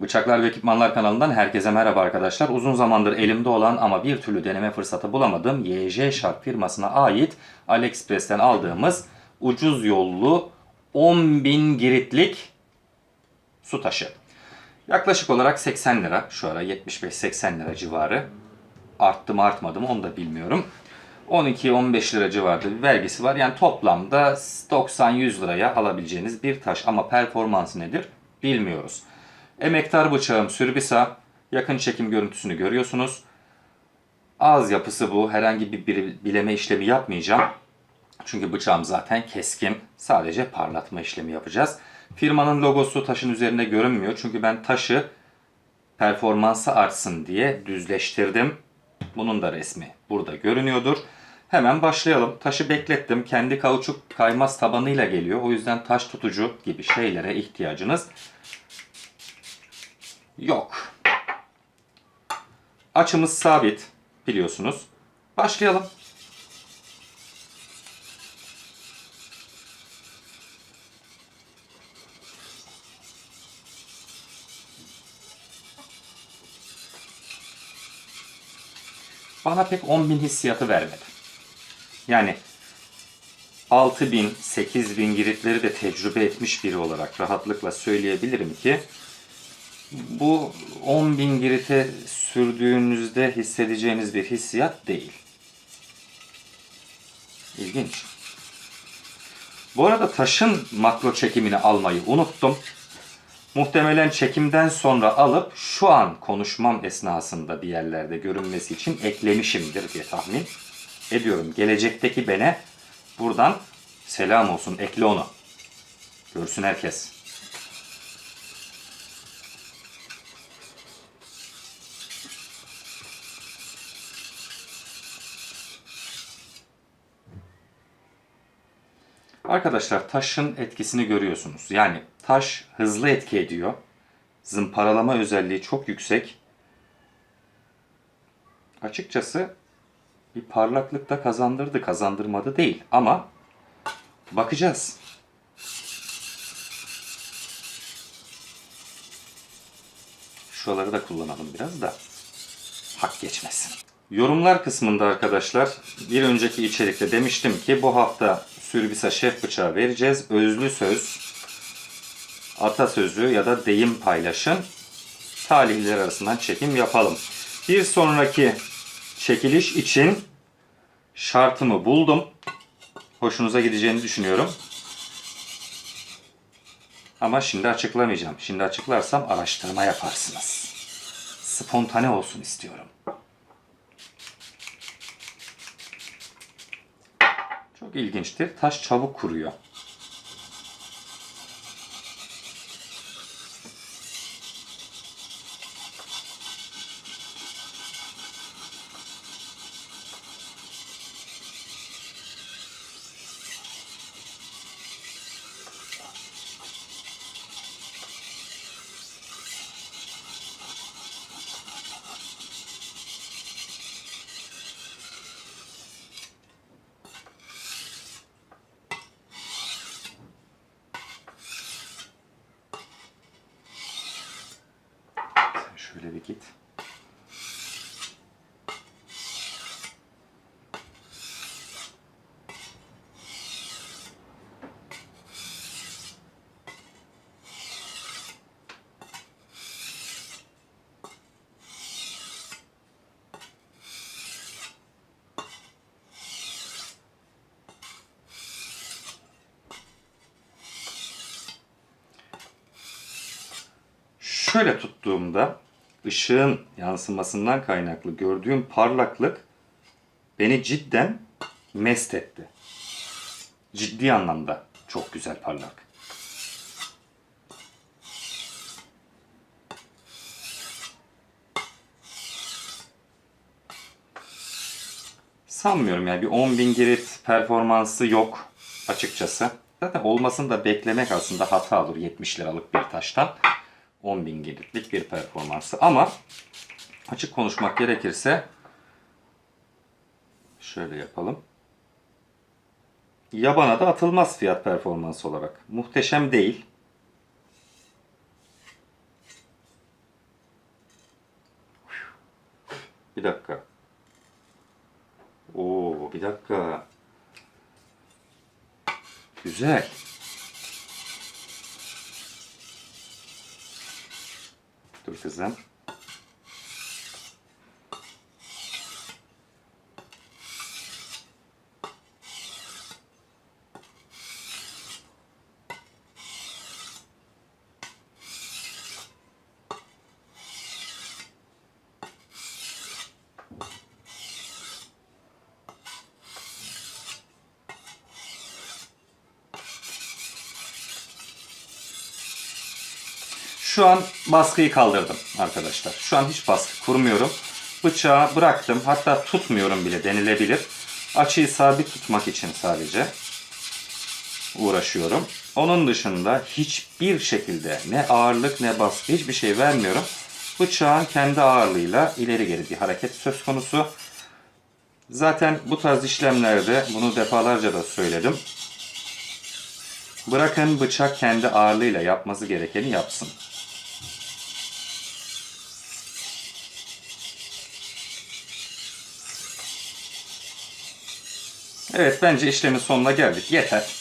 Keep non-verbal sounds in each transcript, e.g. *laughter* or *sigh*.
Bıçaklar ve Ekipmanlar kanalından herkese merhaba arkadaşlar. Uzun zamandır elimde olan ama bir türlü deneme fırsatı bulamadığım YJ Sharp firmasına ait AliExpress'ten aldığımız ucuz yollu 10.000 giritlik su taşı. Yaklaşık olarak 80 lira. Şu ara 75-80 lira civarı. Arttı mı artmadı mı onu da bilmiyorum. 12-15 lira civarında bir vergisi var. Yani toplamda 90-100 liraya alabileceğiniz bir taş. Ama performansı nedir bilmiyoruz. Emektar bıçağım Sürbisa. Yakın çekim görüntüsünü görüyorsunuz. Ağız yapısı bu. Herhangi bir bileme işlemi yapmayacağım. Çünkü bıçağım zaten keskin. Sadece parlatma işlemi yapacağız. Firmanın logosu taşın üzerinde görünmüyor. Çünkü ben taşı performansı artsın diye düzleştirdim. Bunun da resmi burada görünüyordur. Hemen başlayalım. Taşı beklettim. Kendi kauçuk kaymaz tabanıyla geliyor. O yüzden taş tutucu gibi şeylere ihtiyacınız yok. Açımız sabit biliyorsunuz. Başlayalım. bana pek 10.000 hissiyatı vermedi. Yani 6000, 8000 giritleri de tecrübe etmiş biri olarak rahatlıkla söyleyebilirim ki bu 10.000 girite sürdüğünüzde hissedeceğiniz bir hissiyat değil. İlginç. Bu arada taşın makro çekimini almayı unuttum. Muhtemelen çekimden sonra alıp şu an konuşmam esnasında bir yerlerde görünmesi için eklemişimdir diye tahmin ediyorum. Gelecekteki bene buradan selam olsun ekle onu. Görsün herkes. Arkadaşlar taşın etkisini görüyorsunuz. Yani taş hızlı etki ediyor. Zımparalama özelliği çok yüksek. Açıkçası bir parlaklık da kazandırdı, kazandırmadı değil ama bakacağız. Şuraları da kullanalım biraz da hak geçmesin. Yorumlar kısmında arkadaşlar bir önceki içerikte demiştim ki bu hafta Sürbisa şef bıçağı vereceğiz. Özlü söz, atasözü ya da deyim paylaşın. Talihliler arasından çekim yapalım. Bir sonraki çekiliş için şartımı buldum. Hoşunuza gideceğini düşünüyorum. Ama şimdi açıklamayacağım. Şimdi açıklarsam araştırma yaparsınız. Spontane olsun istiyorum. Çok ilginçtir. Taş çabuk kuruyor. Şöyle bir git. Şöyle tuttuğumda ışığın yansımasından kaynaklı gördüğüm parlaklık beni cidden mest etti. Ciddi anlamda çok güzel parlak. Sanmıyorum yani bir 10.000 girit performansı yok açıkçası. Zaten olmasını da beklemek aslında hata olur 70 liralık bir taştan. 10.000 gelirlik bir performansı. Ama açık konuşmak gerekirse şöyle yapalım. Yabana da atılmaz fiyat performans olarak. Muhteşem değil. Bir dakika. Oo, bir dakika. Güzel. Kızım. Şu an baskıyı kaldırdım arkadaşlar. Şu an hiç baskı kurmuyorum. Bıçağı bıraktım. Hatta tutmuyorum bile denilebilir. Açıyı sabit tutmak için sadece uğraşıyorum. Onun dışında hiçbir şekilde ne ağırlık ne baskı hiçbir şey vermiyorum. Bıçağın kendi ağırlığıyla ileri geri bir hareket söz konusu. Zaten bu tarz işlemlerde bunu defalarca da söyledim. Bırakın bıçak kendi ağırlığıyla yapması gerekeni yapsın. Evet bence işlemin sonuna geldik. Yeter.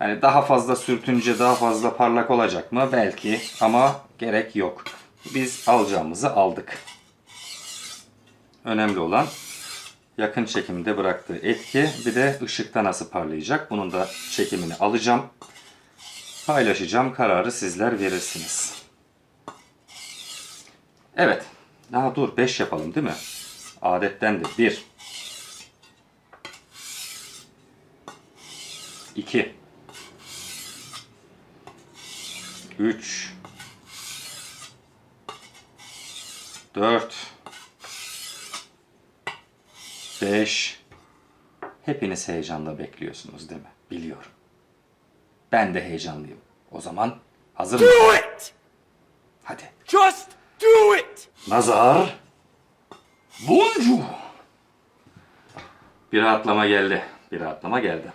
Yani daha fazla sürtünce daha fazla parlak olacak mı? Belki ama gerek yok. Biz alacağımızı aldık. Önemli olan yakın çekimde bıraktığı etki bir de ışıkta nasıl parlayacak. Bunun da çekimini alacağım. Paylaşacağım. Kararı sizler verirsiniz. Evet. Daha dur 5 yapalım değil mi? Adettendir. 1 2 3 4 5 Hepiniz heyecanla bekliyorsunuz değil mi? Biliyorum. Ben de heyecanlıyım. O zaman hazır mısın? Do it! Hadi. Just do it! Nazar. Boncu. Bir rahatlama geldi. Bir rahatlama geldi.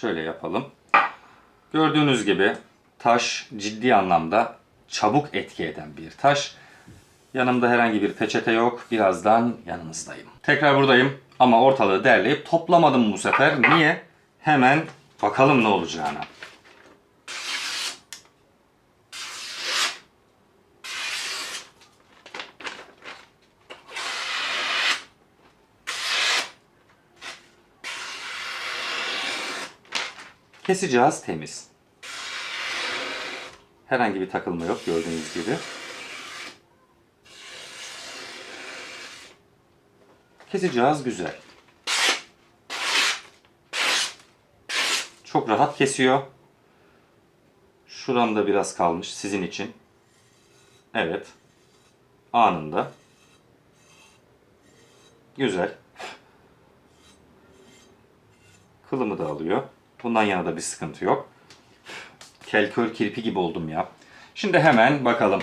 Şöyle yapalım. Gördüğünüz gibi taş ciddi anlamda çabuk etki eden bir taş. Yanımda herhangi bir peçete yok. Birazdan yanınızdayım. Tekrar buradayım ama ortalığı derleyip toplamadım bu sefer. Niye? Hemen bakalım ne olacağına. Kesi cihaz temiz. Herhangi bir takılma yok gördüğünüz gibi. Kesi cihaz güzel. Çok rahat kesiyor. Şuramda biraz kalmış sizin için. Evet. Anında. Güzel. Kılımı da alıyor. Bundan yana da bir sıkıntı yok. Kelkör kirpi gibi oldum ya. Şimdi hemen bakalım.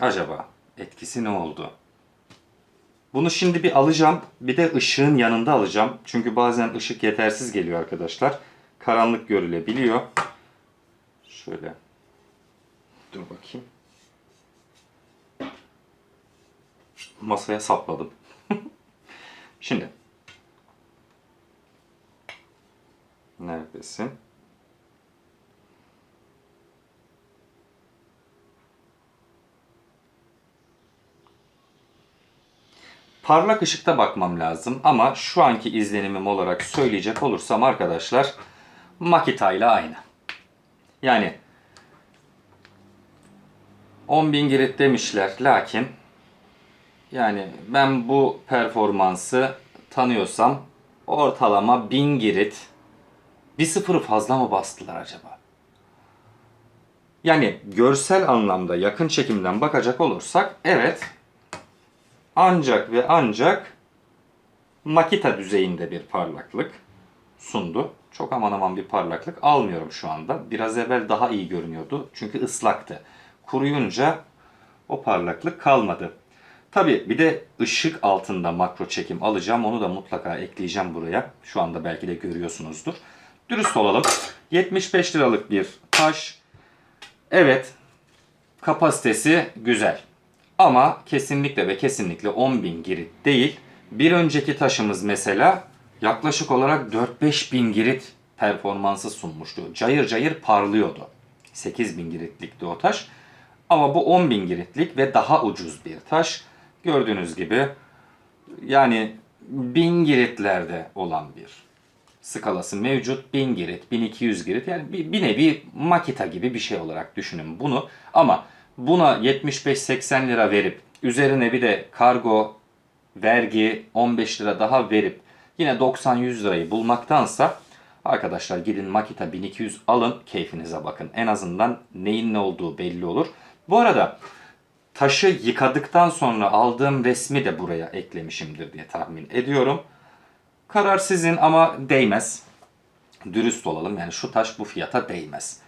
Acaba etkisi ne oldu? Bunu şimdi bir alacağım. Bir de ışığın yanında alacağım. Çünkü bazen ışık yetersiz geliyor arkadaşlar. Karanlık görülebiliyor. Şöyle. Dur bakayım. Masaya sapladım. *laughs* şimdi. Neredesin? Parlak ışıkta bakmam lazım ama şu anki izlenimim olarak söyleyecek olursam arkadaşlar Makita ile aynı. Yani 10.000 girit demişler lakin yani ben bu performansı tanıyorsam ortalama 1000 girit bir sıfırı fazla mı bastılar acaba? Yani görsel anlamda yakın çekimden bakacak olursak evet ancak ve ancak Makita düzeyinde bir parlaklık sundu. Çok aman aman bir parlaklık almıyorum şu anda. Biraz evvel daha iyi görünüyordu çünkü ıslaktı. Kuruyunca o parlaklık kalmadı. Tabi bir de ışık altında makro çekim alacağım. Onu da mutlaka ekleyeceğim buraya. Şu anda belki de görüyorsunuzdur. Dürüst olalım. 75 liralık bir taş. Evet. Kapasitesi güzel. Ama kesinlikle ve kesinlikle 10.000 girit değil. Bir önceki taşımız mesela yaklaşık olarak 4-5 bin girit performansı sunmuştu. Cayır cayır parlıyordu. 8 bin giritlikti o taş. Ama bu 10 bin giritlik ve daha ucuz bir taş. Gördüğünüz gibi yani 1000 giritlerde olan bir skalası mevcut. 1000 girit, 1200 girit yani bir, bir nevi makita gibi bir şey olarak düşünün bunu. Ama buna 75-80 lira verip üzerine bir de kargo, vergi 15 lira daha verip yine 90-100 lirayı bulmaktansa arkadaşlar gidin Makita 1200 alın keyfinize bakın. En azından neyin ne olduğu belli olur. Bu arada taşı yıkadıktan sonra aldığım resmi de buraya eklemişimdir diye tahmin ediyorum. Karar sizin ama değmez. Dürüst olalım yani şu taş bu fiyata değmez.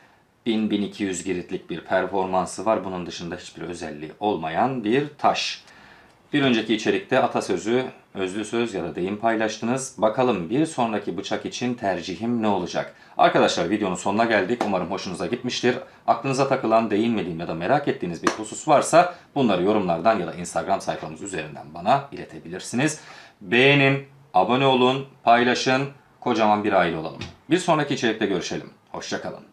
1000-1200 giritlik bir performansı var. Bunun dışında hiçbir özelliği olmayan bir taş. Bir önceki içerikte atasözü, özlü söz ya da deyim paylaştınız. Bakalım bir sonraki bıçak için tercihim ne olacak? Arkadaşlar videonun sonuna geldik. Umarım hoşunuza gitmiştir. Aklınıza takılan, değinmediğim ya da merak ettiğiniz bir husus varsa bunları yorumlardan ya da Instagram sayfamız üzerinden bana iletebilirsiniz. Beğenin, abone olun, paylaşın. Kocaman bir aile olalım. Bir sonraki içerikte görüşelim. Hoşçakalın.